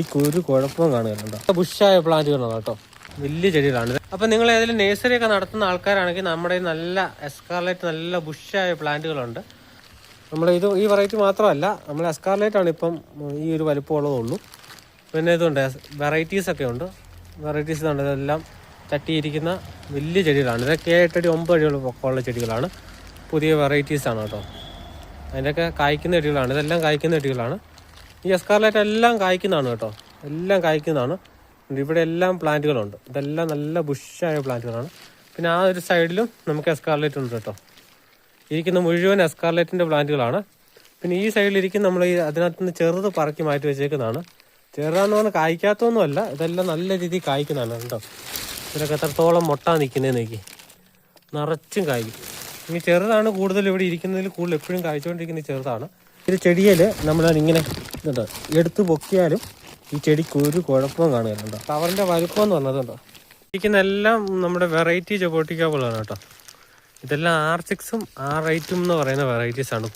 എനിക്ക് ഒരു കുഴപ്പവും കാണുകയുണ്ടോ ബുഷായ പ്ലാന്റുകളാണ് കേട്ടോ. വലിയ ചെടികളാണ്. അപ്പൊ നിങ്ങൾ ഏതെങ്കിലും നേഴ്സറി ഒക്കെ നടത്തുന്ന ആൾക്കാരാണെങ്കിൽ നമ്മുടെ നല്ല എസ്കാർലൈറ്റ് നല്ല ബുഷായ പ്ലാന്റുകളുണ്ട് നമ്മൾ ഇത് ഈ വെറൈറ്റി മാത്രമല്ല നമ്മൾ എസ്കാർലൈറ്റ് ആണ് ഇപ്പം ഈ ഒരു വലിപ്പമുള്ളതുള്ളൂ പിന്നെ ഇതുണ്ട് വെറൈറ്റീസ് ഒക്കെ ഉണ്ട്. വെറൈറ്റീസ് ഉണ്ട് ഇതെല്ലാം തട്ടിയിരിക്കുന്ന വലിയ ചെടികളാണ്. ഇതൊക്കെ എട്ടടി ഒമ്പത് അടികൾ പൊക്കമുള്ള ചെടികളാണ്. പുതിയ വെറൈറ്റീസ് ആണ് കേട്ടോ. അതിന്റെയൊക്കെ കായ്ക്കുന്ന ചെടികളാണ്. ഇതെല്ലാം കായ്ക്കുന്ന ചെടികളാണ്. ഈ എസ്കാർലൈറ്റ് എല്ലാം കായ്ക്കുന്നതാണ് കേട്ടോ. എല്ലാം കായ്ക്കുന്നതാണ്. ഇവിടെ എല്ലാം പ്ലാന്റുകളുണ്ട്. ഇതെല്ലാം നല്ല ബുഷായ പ്ലാന്റുകളാണ്. പിന്നെ ആ ഒരു സൈഡിലും നമുക്ക് എസ്കാർലൈറ്റ് ഉണ്ട് കേട്ടോ. ഇരിക്കുന്ന മുഴുവൻ എസ്കാർലൈറ്റിന്റെ പ്ലാന്റുകളാണ്. പിന്നെ ഈ സൈഡിലിരിക്കും നമ്മൾ ഈ അതിനകത്ത് നിന്ന് ചെറുത് പറക്കി മാറ്റി വെച്ചേക്കുന്നതാണ്. ചെറുതാന്ന് പറഞ്ഞാൽ കായ്ക്കാത്തൊന്നുമല്ല ഇതെല്ലാം നല്ല രീതിയിൽ കായ്ക്കുന്നതാണ് കേട്ടോ. ഇതിലൊക്കെ എത്രത്തോളം മുട്ട നിൽക്കുന്നതെന്ന് നോക്കി. നിറച്ചും കായ്ക്കും. ഇനി ചെറുതാണ് കൂടുതൽ ഇവിടെ ഇരിക്കുന്നതിൽ കൂടുതൽ എപ്പോഴും കായ്ച്ചുകൊണ്ടിരിക്കുന്നത് ചെറുതാണ്. ഇത് ചെടിയിൽ നമ്മൾ ഇങ്ങനെ ഇതുണ്ട്? എടുത്ത് പൊക്കിയാലും ഈ ചെടിക്ക് ഒരു കുഴപ്പവും കാണുകയുണ്ടോ കവറിന്റെ വലുപ്പം എന്ന് പറഞ്ഞതുണ്ടോ ഇരിക്കുന്ന എല്ലാം നമ്മുടെ വെറൈറ്റി ജൊബോട്ടിക്കാബിളാണ് കേട്ടോ. ഇതെല്ലാം ആർ സിക്സും ആർ എയ്റ്റും എന്ന് പറയുന്ന വെറൈറ്റീസാണ്